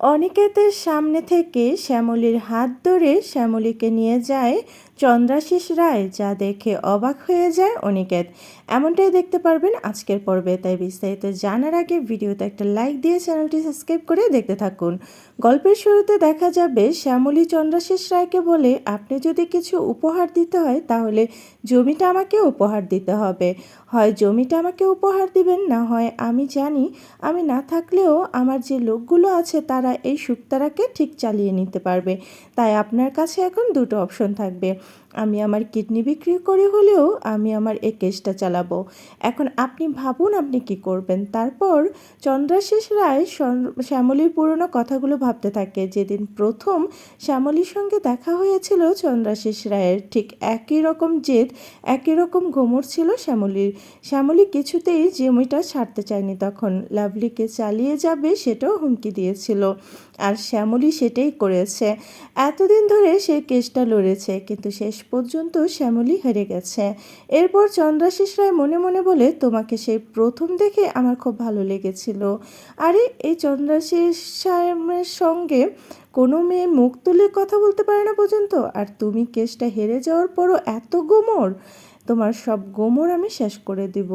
অনিকেতের সামনে থেকে শ্যামলীর হাত ধরে শ্যামলীকে নিয়ে যায় চন্দ্রাশিস রায়, যা দেখে অবাক হয়ে যায় অনিকেত। এমনটাই দেখতে পারবেন আজকের পর্বে, তাই বিস্তারিত জানার আগে ভিডিওতে একটা লাইক দিয়ে চ্যানেলটি সাবস্ক্রাইব করে দেখতে থাকুন। গল্পের শুরুতে দেখা যাবে শ্যামলী চন্দ্রাশিস রায়কে বলে, আপনি যদি কিছু উপহার দিতে হয়, তাহলে জমিটা আমাকে উপহার দিতে হবে। হয় জমিটা আমাকে উপহার দিবেন, না হয় আমি জানি, আমি না থাকলেও আমার যে লোকগুলো আছে তারা এই শুক্তারাকে ঠিক চালিয়ে নিতে পারবে। তাই আপনার কাছে এখন দুটো অপশন থাকবে। আমি আমার কিডনি বিক্রি করে হলেও আমি আমার এই কেসটা চালাবো। এখন আপনি ভাবুন আপনি কি করবেন। তারপর চন্দ্রাশিস রায় শ্যামলীর পুরনো কথাগুলো ভাবতে থাকে। যেদিন প্রথম শ্যামলীর সঙ্গে দেখা হয়েছিল চন্দ্রাশিস রায়ের, ঠিক একই রকম জেদ, একই রকম গোমর ছিল শ্যামলীর। শ্যামলী কিছুতেই জমিটা ছাড়তে চায়নি তখন। লাভলিকে চালিয়ে যাবে সেটাও হুমকি দিয়েছিল। আর শ্যামলী সেটাই করেছে। এতদিন ধরে সে কেসটা লড়েছে, কিন্তু শেষ পর্যন্ত শ্যামলী হেরে গেছে। এরপর চন্দ্রাশিস রায় মনে মনে বলে, তোমাকে সেই প্রথম দেখে আমার খুব ভালো লেগেছিল। আরে, এই চন্দ্রাশিস সাহেবের সঙ্গে কোনো মেয়ে মুখ তুলে কথা বলতে পারে না পর্যন্ত? আর তুমি কেসটা হেরে যাওয়ার পরও এত গোমর? তোমার সব গোমর আমি শেষ করে দিব।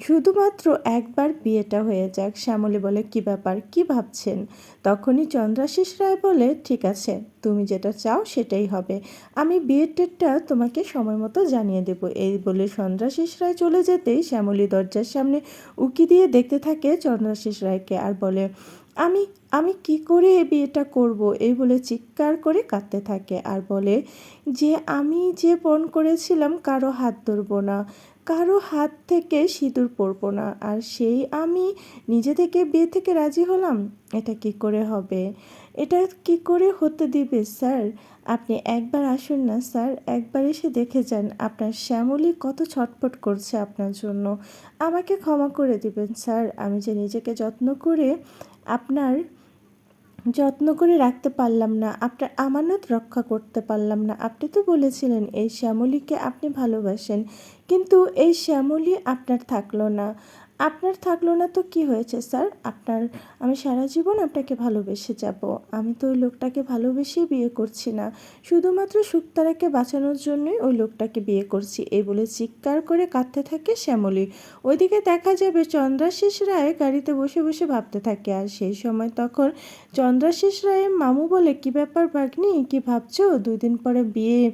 শুধুমাত্র একবার বিয়েটা হয়ে যাক, শ্যামলী বলে, কি ব্যাপার? কি ভাবছেন? তখনই চন্দ্রাশিস রায় বলে, ঠিক আছে, তুমি যেটা চাও সেটাই হবে। আমি বিয়ের ডেটটা তোমাকে সময় মতো জানিয়ে দেব। এই বলে চন্দ্রাশিস রায় চলে যেতেই শ্যামলী দরজার সামনে উকি দিয়ে দেখতে থাকে চন্দ্রাশিস রায়কে আর বলে, আমি আমি কি করে এই বিয়েটা করব? এই বলে চিৎকার করে কাঁদতে থাকে আর বলে, যে আমি যে পণ করেছিলাম কারও হাত ধরবো না। কারও হাত থেকে সিঁদুর পরবো না। আর সেই আমি নিজে থেকে বিয়ে থেকে রাজি হলাম? এটা কি করে হবে? এটা কি করে হতে দিবে, স্যার? আপনি একবার আসুন না, স্যার। একবার এসে দেখে যান। আপনার শ্যামলী কত ছটফট করছে আপনার জন্য। আমাকে ক্ষমা করে দিবেন, স্যার। আমি যে নিজেকে যত্ন করে আপনার যত্ন করে রাখতে পারলাম না, আপনার আমানত রক্ষা করতে পারলাম না। আপনি তো বলেছিলেন, এই শ্যামলীকে আপনি ভালোবাসেন, কিন্তু এই শ্যামলী আপনার থাকল না। আপনার থাকল না তো কি হয়েছে, স্যার? আপনার, আমি সারা জীবন আপনাকে ভালোবেসে যাব। আমি তো ওই লোকটাকে ভালোবেসেই বিয়ে করছি না। শুধুমাত্র শুক্তারাকে বাঁচানোর জন্যই ওই লোকটাকে বিয়ে করছি। এই বলে চিৎকার করে কাঁদতে থাকে শ্যামলী। ওইদিকে দেখা যাবে চন্দ্রাশিস রায় গাড়িতে বসে বসে ভাবতে থাকে। আর সেই সময় তখন চন্দ্রাশিস রায়ের মামু বলে, কি ব্যাপার ভাগ্নি? কি ভাবছ? দুই দিন পরে বিয়ে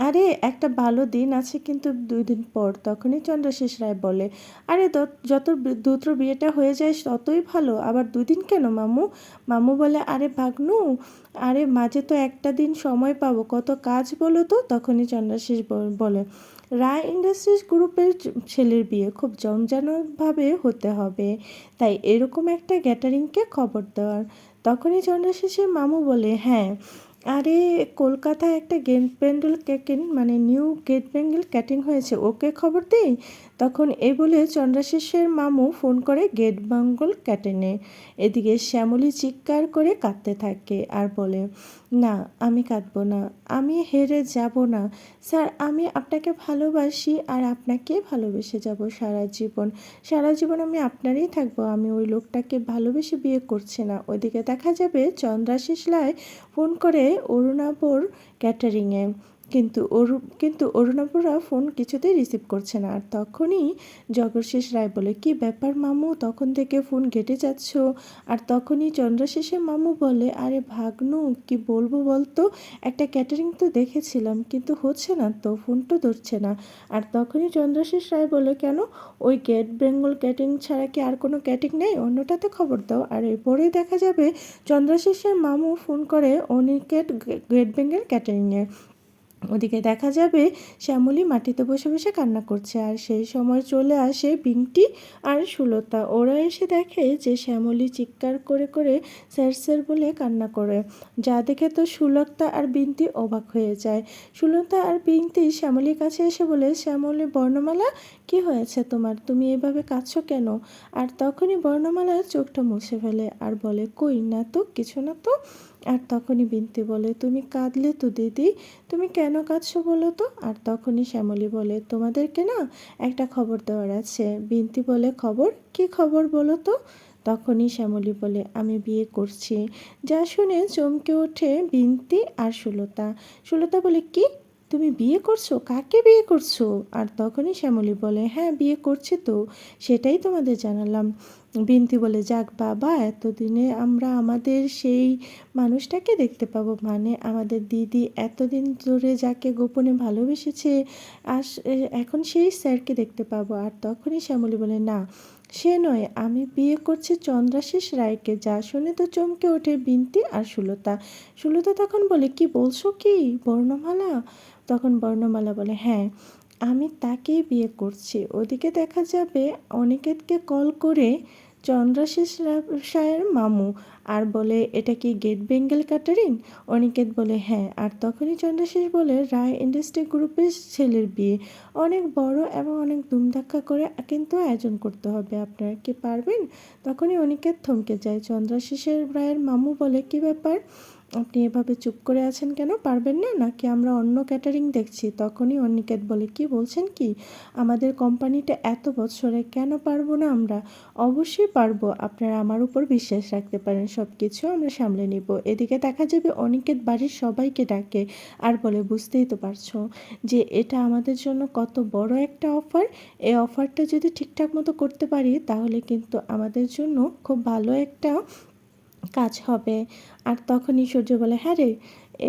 আরে, একটা ভালো দিন আছে কিন্তু দুই দিন পর, তখনই চন্দ্রশেষ রায় বলে, আরে যত দ্রুত বিয়েটা হয়ে যায় ততই ভালো, আবার দুদিন কেন মামু? মামু বলে, আরে, ভাগ্নু, আরে, মাঝে তো একটা দিন সময় পাবো, কত কাজ বলো তো? তখনই চন্দ্রশেষ বল- রায় ইন্ডাস্ট্রিজ গ্রুপের ছেলের বিয়ে, খুব জমজনকভাবে হতে হবে, তাই এরকম একটা গ্যাটারিংকে খবর দেওয়ার। তখনই চন্দ্রশেষের মামু বলে হ্যাঁ। আরে, কলকাতায় একটা গেট প্যান্ডেল ক্যাটিং মানে নিউ গেট প্যান্ডেল ক্যাটিং হয়েছে, ওকে খবর দেই? তখন এ বলে চন্দ্রাশিসের মামু ফোন করে গেট বাঙ্গল ক্যাটেনে। এদিকে শ্যামলী চিৎকার করে কাঁদতে থাকে আর বলে, না, আমি কাঁদবো না, আমি হেরে যাব না। স্যার, আমি আপনাকে ভালোবাসি আর আপনাকে ভালোবেসে যাব সারা জীবন। সারা জীবন আমি আপনারই থাকব, আমি ওই লোকটাকে ভালোবেসে বিয়ে করছি না। ওইদিকে দেখা যাবে চন্দ্রাশিস লায় ফোন করে অরুণাপুর ক্যাটারিংয়ে। কিন্তু অরু, কিন্তু অরুণাপুরা ফোন কিছুতেই রিসিভ করছে না। আর তখনই জগরশেষ রায় বলে, কি ব্যাপার মামু? তখন থেকে ফোন ঘেটে যাচ্ছ? আর তখনই চন্দ্রশেষের মামু বলে, আরে ভাগ্নু, কি বলব বলতো? একটা ক্যাটারিং তো দেখেছিলাম, কিন্তু হচ্ছে না তো ফোন তো ধরছে না। আর তখনই চন্দ্রশেষ রায় বলে, কেন? ওই গেট বেঙ্গল ক্যাটিং ছাড়া কি আর কোনো ক্যাটিং নেই? অন্যটাতে খবর দাও। আর এরপরে দেখা যাবে, চন্দ্রশেষের মামু ফোন করে অনিকেট গেট বেঙ্গল ক্যাটারিংয়ে ওদিকে দেখা যাবে শ্যামলী মাটিতে বসে বসে কান্না করছে আর সেই সময় চলে আসে বিংটি আর সুলতা। ওরা এসে দেখে যে শ্যামলী চিৎকার করে করে স্যার স্যার বলে কান্না করে। যা দেখে তো সুলতা আর বিনতি অবাক হয়ে যায়। সুলতা আর বিনতি শ্যামলীর কাছে এসে বলে, শ্যামলী, বর্ণমালা? কি হয়েছে তোমার? তুমি এভাবে কাঁদছো কেন? আর তখনই বর্ণমালা চোখটা মুছে ফেলে আর বলে, কই না তো, কিছু না তো? আর তখনই বিনতি বলে, তুমি কাঁদলে তো দিদি, তুমি কেন কাঁদছো বলো তো? আর তখনই শ্যামলী বলে, তোমাদেরকে না একটা খবর দেওয়ার আছে। বিনতি বলে, খবর? কি খবর বলো তো? তখনই শ্যামলী বলে, আমি বিয়ে করছি। যা শুনে চমকে ওঠে বিনতি আর সুলতা। সুলতা বলে, কি? তুমি বিয়ে করছ? কাকে বিয়ে করছ? আর তখনই শ্যামলী বলে হ্যাঁ বিয়ে করছি তো, সেটাই তোমাদের জানালাম। বিনতি বলে, যাক বাবা, এতদিনে আমরা আমাদের সেই মানুষটাকে দেখতে পাবো। মানে আমাদের দিদি এতদিন ধরে যাকে গোপনে ভালোবেসেছে, আর এখন সেই স্যারকে দেখতে পাবো। আর তখনই শ্যামলী বলে, না, সে নয়, আমি বিয়ে করছি চন্দ্রাশিস রায়কে, যা শুনে তো চমকে ওঠে বিনতি আর সুলতা। সুলতা তখন বলে, কি বলছো কি, বর্ণমালা? তখন বর্ণমালা বলে হ্যাঁ আমি তাকেই বিয়ে করছি। ওদিকে দেখা যাবে অনিকেতকে কল করে চন্দ্রাশিস সায়ের মামু আর বলে, এটা কি গেট বেঙ্গল ক্যাটারিং? অনিকেত বলে হ্যাঁ। আর তখনই চন্দ্রশেষ বলে, রায় ইন্ডাস্ট্রি গ্রুপের ছেলের বিয়ে। অনেক বড় এবং অনেক ধুমধাক্কা করে কিন্তু আয়োজন করতে হবে। আপনারা কি পারবেন? তখনই অনিকেত থমকে যায়। চন্দ্রশেষের রায়ের মামু বলে, কি ব্যাপার? আপনি এভাবে চুপ করে আছেন কেন? পারবেন না? নাকি আমরা অন্য ক্যাটারিং দেখছি? তখনই অনিকেত বলে, কি বলছেন কি? আমাদের কোম্পানিটা এত বছরে কেন পারব না আমরা? অবশ্যই পারব। আপনারা আমার উপর বিশ্বাস রাখতে পারেন। সব কিছু আমরা সামলে নিব। এদিকে দেখা যাবে অনিকেত বাড়ির সবাইকে ডাকে আর বলে, বুঝতেই তো পারছ যে এটা আমাদের জন্য কত বড় একটা অফার। এই অফারটা যদি ঠিকঠাক মতো করতে পারি, তাহলে কিন্তু আমাদের জন্য খুব ভালো একটা কাজ হবে। আর তখনই সূর্য বলে হ্যাঁ রে,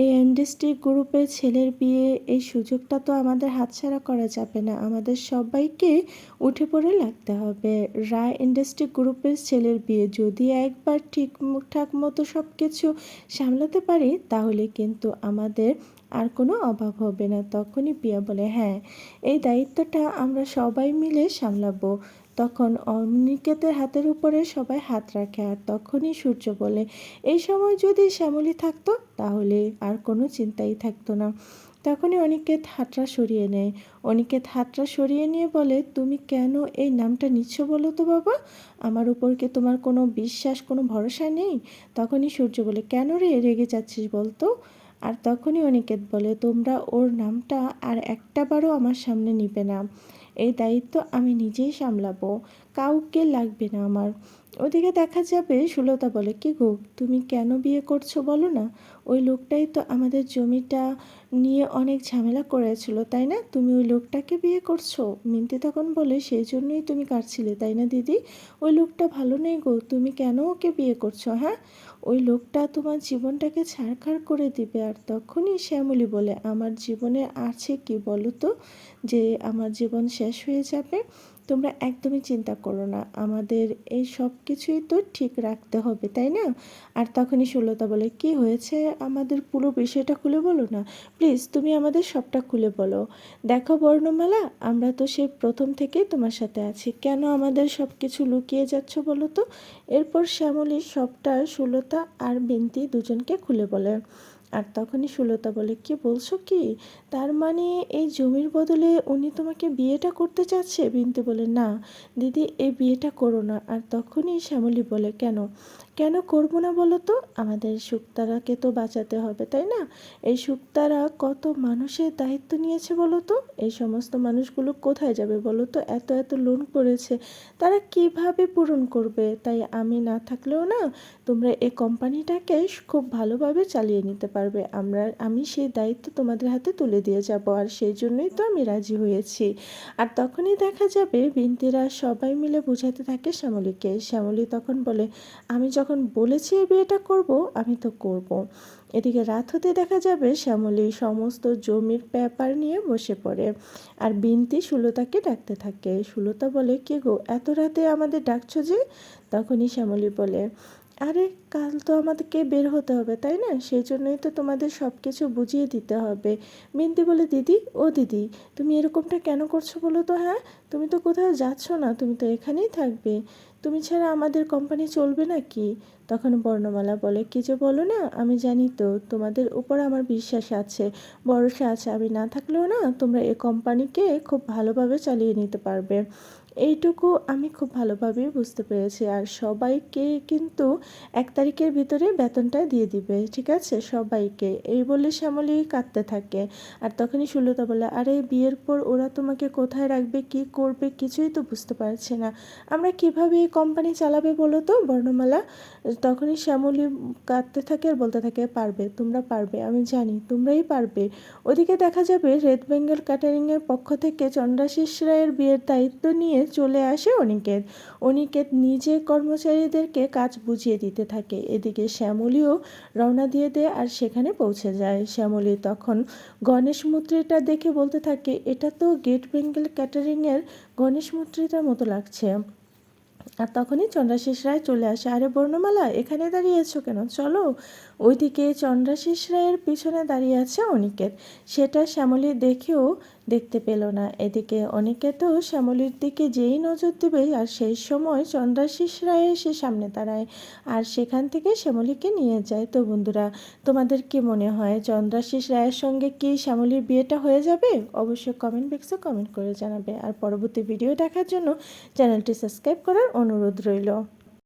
এই ইন্ডাস্ট্রি গ্রুপের ছেলের বিয়ে, এই সুযোগটা তো আমাদের হাতছাড়া করা যাবে না। আমাদের সবাইকে উঠে পড়ে লাগতে হবে। রায় ইন্ডাস্ট্রি গ্রুপের ছেলের বিয়ে, যদি একবার ঠিকঠাক মতো সব কিছু সামলাতে পারি, তাহলে কিন্তু আমাদের আর কোনো অভাব হবে না। তখনই পিয়া বলে হ্যাঁ এই দায়িত্বটা আমরা সবাই মিলে সামলাবো। তখন অনিকেতের হাতের উপরে সবাই হাত রাখে আর তখনই সূর্য বলে, এই সময় যদি শ্যামলী থাকতো, তাহলে আর কোনো চিন্তাই থাকতো না। তখনই অনিকেত হাতটা সরিয়ে নেয়। অনিকেত হাতটা সরিয়ে নিয়ে বলে, তুমি কেন এই নামটা নিচ্ছ বলো তো বাবা? আমার উপর কি তোমার কোনো বিশ্বাস, কোনো ভরসা নেই? তখনই সূর্য বলে, কেন রে রেগে যাচ্ছিস বলতো? আর তখনই অনিকেত বলে, তোমরা ওর নামটা আর একটা বারও আমার সামনে নিবে না। এই দায়িত্ব আমি নিজেই সামলাবো। কাউকে লাগবে না আমার। ওদিকে দেখা যাবে সুলতা বলে, কি গো, তুমি কেন বিয়ে করছ বলো না? ওই লোকটাই তো আমাদের জমিটা নিয়ে অনেক ঝামেলা করেছিল, তাই না? তুমি ওই লোকটাকে বিয়ে করছ? মিনতি তখন বলে, সেই জন্যই তুমি কাটছিলে তাই না দিদি? ওই লোকটা ভালো নেই গো, তুমি কেন ওকে বিয়ে করছ হ্যাঁ? ওই লোকটা তোমার জীবনটাকে ছাড়খাড় করে দিবে আর তখনই শ্যামলি বলে, আমার জীবনে আছে কি বলো তো, যে আমার জীবন শেষ হয়ে যাবে? তোমরা একদমই চিন্তা করো না, আমাদের এই সব কিছুই তো ঠিক রাখতে হবে, তাই না? আর তখনই সুলতা বলে, কি হয়েছে? আমাদের পুরো বিষয়টা খুলে বলো না? প্লিজ তুমি আমাদের সবটা খুলে বলো। দেখো বর্ণমালা, আমরা তো সেই প্রথম থেকেই তোমার সাথে আছি। কেন আমাদের সব কিছু লুকিয়ে যাচ্ছ বলো তো? এরপর শ্যামলী সবটা, সুলতা আর বিনতি দুজনকে খুলে বলে। আর তখনই সুলতা বলে, কি বলছো কি? তার মানে এই জমির বদলে উনি তোমাকে বিয়েটা করতে চাচ্ছে? বিনতে বলে, না, দিদি, এই বিয়েটা করো না। আর তখনই শ্যামলী বলে, কেন? কেন করব না বলো তো? আমাদের শুক্তারাকে তো বাঁচাতে হবে, তাই না? এই শুক্তারা কত মানুষের দায়িত্ব নিয়েছে বলো তো? এই সমস্ত মানুষগুলো কোথায় যাবে বলো তো? এত এত লোন করেছে। তারা কীভাবে পূরণ করবে? তাই আমি না থাকলেও না তোমরা এই কোম্পানিটাকে খুব ভালোভাবে চালিয়ে নিতে পারবে। আমরা, আমি সেই দায়িত্ব তোমাদের হাতে তুলে দিয়ে যাব আর সেই জন্যই তো আমি রাজি হয়েছি। আর তখনই দেখা যাবে বিন্তিরা সবাই মিলে বোঝাতে থাকে শ্যামলীকে। শ্যামলী তখন বলে, আমি যখন বলেছি এই বিয়েটা করব, আমি তো করব। এদিকে রাত হতে দেখা যাবে শ্যামলী সমস্ত জমির পেপার নিয়ে বসে পড়ে। আর বিনতি সুলতাকে ডাকতে থাকে। সুলতা বলে, কে গো, এত রাতে আমাদের ডাকছো যে? তখনই শ্যামলী বলে আরে, কাল তো আমাদেরকে বের হতে হবে, তাই না? সেই জন্যই তো তোমাদের সব কিছু বুঝিয়ে দিতে হবে। বিনতি বলে, দিদি, ও দিদি, তুমি এরকমটা কেন করছ বলো তো হ্যাঁ? তুমি তো কোথাও যাচ্ছ না, তুমি তো এখানেই থাকবে। তুমি ছাড়া আমাদের কোম্পানি চলবে না কি? তখন বর্ণমালা বলে, কি যে বলো না, আমি জানি তো, তোমাদের উপর আমার বিশ্বাস আছে, ভরসা আছে। আমি না থাকলেও না, তোমরা এ কোম্পানিকে খুব ভালোভাবে চালিয়ে নিতে পারবে। এইটুকু আমি খুব ভালোভাবেই বুঝতে পেরেছি। আর সবাইকে কিন্তু এক তারিখের ভিতরে বেতনটা দিয়ে দিবে, ঠিক আছে? সবাইকে। এই বলে শ্যামলী কাঁদতে থাকে। আর তখনই সুলতা বলে, আরে, বিয়ের পর ওরা তোমাকে কোথায় রাখবে, কি করবে কিছুই তো বুঝতে পারছি না। আমরা কীভাবে এই কোম্পানি চালাবে বলো তো, বর্ণমালা? তখনই শ্যামলী কাঁদতে থাকে আর বলতে থাকে, পারবে, তোমরা পারবে, আমি জানি, তোমরাই পারবে। ওদিকে দেখা যাবে রেড বেঙ্গল ক্যাটারিংয়ের পক্ষ থেকে চন্দ্রাশিস রায়ের বিয়ের দায়িত্ব নিয়ে চলে আসে অনিকেত। অনিকেত নিজে কর্মচারীদেরকে কাজ বুঝিয়ে দিতে থাকে। এদিকে শ্যামলীও রওনা দিয়ে দেয় আর সেখানে পৌঁছে যায়। শ্যামলী তখন গণেশ মূর্তিটা দেখে বলতে থাকে, এটা তো গেট বেঙ্গল ক্যাটারিংয়ের গণেশ মূর্তিটার মতো লাগছে। আর তখনই চন্দ্রাশিস রায় চলে আসে। আরে, বর্ণমালা, এখানে দাঁড়িয়েছো কেন? চলো, ওইদিকে চন্দ্রাশিস রায়ের পিছনে দাঁড়িয়ে আছে অনিকেত। সেটা শ্যামলী দেখেও দেখতে পেল না। এদিকে অনেকে তো শ্যামলীর দিকে যেই নজর দেবে, আর সেই সময় চন্দ্রাশিস রায় এসে সামনে দাঁড়ায়, আর সেখান থেকে শ্যামলীকে নিয়ে যায়। তো বন্ধুরা, তোমাদের কি মনে হয়, চন্দ্রাশিস রায়ের সঙ্গে কি শ্যামলীর বিয়েটা হয়ে যাবে? অবশ্যই কমেন্ট বক্সে কমেন্ট করে জানাবে। আর পরবর্তী ভিডিও দেখার জন্য চ্যানেলটি সাবস্ক্রাইব করার অনুরোধ রইল।